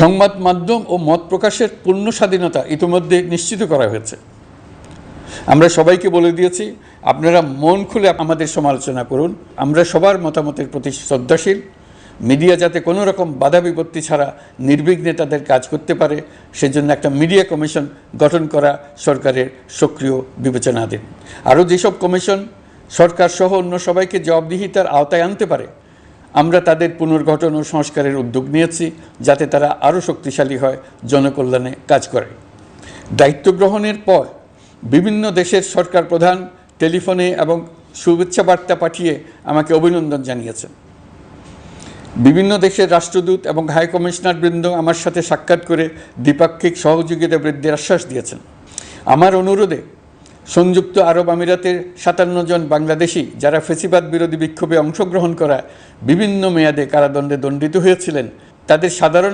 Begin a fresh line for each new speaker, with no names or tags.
সংবাদ মাধ্যম ও মত প্রকাশের পূর্ণ স্বাধীনতা ইতিমধ্যে নিশ্চিত করা হয়েছে। আমরা সবাইকে বলে দিয়েছি, আপনারা মন খুলে আমাদের সমালোচনা করুন। আমরা সবার মতামতের প্রতি শ্রদ্ধাশীল। মিডিয়া যাতে কোনো রকম বাধা বিপত্তি ছাড়া নির্বিঘ্নে তাদের কাজ করতে পারে, সেজন্য একটা মিডিয়া কমিশন গঠন করা সরকারের সক্রিয় বিবেচনা বিবেচনাধীন। আরও যেসব কমিশন সরকার সহ অন্য সবাইকে জবাবদিহিতার আওতায় আনতে পারে আমরা তাদের পুনর্গঠন ও সংস্কারের উদ্যোগ নিয়েছি যাতে তারা আরও শক্তিশালী হয়, জনকল্যাণে কাজ করে। দায়িত্ব গ্রহণের পর বিভিন্ন দেশের সরকার প্রধান টেলিফোনে এবং শুভেচ্ছা বার্তা পাঠিয়ে আমাকে অভিনন্দন জানিয়েছেন। বিভিন্ন দেশের রাষ্ট্রদূত এবং হাই কমিশনার বৃন্দ আমার সাথে সাক্ষাৎ করে দ্বিপাক্ষিক সহযোগিতা বৃদ্ধির আশ্বাস দিয়েছেন। আমার অনুরোধে সংযুক্ত আরব আমিরাতের সাতান্ন জন বাংলাদেশি যারা ফেসিবাদ বিরোধী বিক্ষোভে অংশগ্রহণ করা বিভিন্ন মেয়াদে কারাদণ্ডে দণ্ডিত হয়েছিলেন। তাদের সাধারণ